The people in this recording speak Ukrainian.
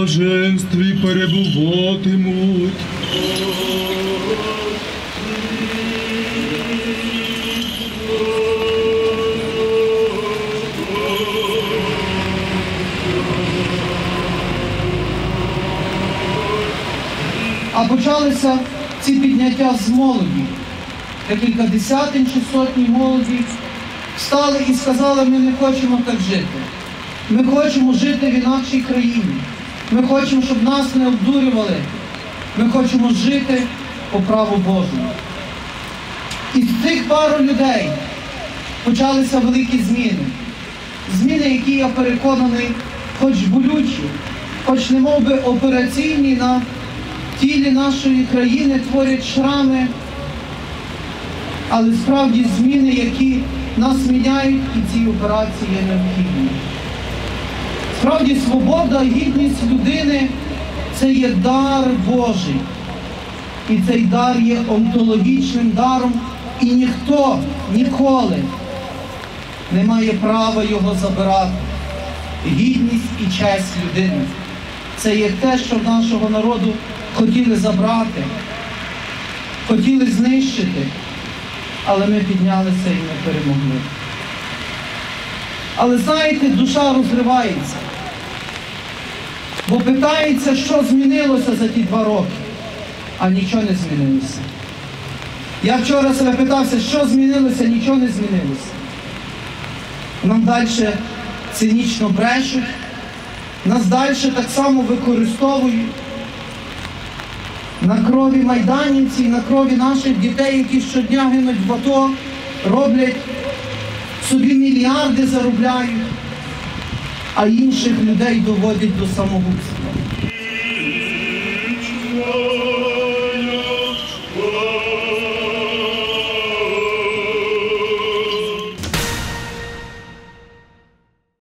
блаженстві перебуватимуть. А почалися ці підняття з молоді. Декілька десятин чи сотні молоді встали і сказали, ми не хочемо так жити. Ми хочемо жити в інакшій країні. Ми хочемо, щоб нас не обдурювали. Ми хочемо жити по праву Божому. І з цих пару людей почалися великі зміни. Зміни, які я переконаний, хоч болючі, хоч не мов би операційні на тілі нашої країни творять шрами, але справді зміни, які нас міняють, і ці операції є необхідні. Справді свобода, гідність людини це є дар Божий. І цей дар є онтологічним даром, і ніхто ніколи не має права його забирати. Гідність і честь людини. Це є те, що нашого народу хотіли забрати, хотіли знищити, але ми піднялися і ми перемогли. Але знаєте, душа розривається. Бо питається, що змінилося за ті два роки, а нічого не змінилося. Я вчора себе питався, що змінилося, нічого не змінилося. Нам далі цинічно брешуть, нас далі так само використовують на крові майданівців, на крові наших дітей, які щодня гинуть в АТО, роблять собі мільярди заробляють, а інших людей доводять до самогубства.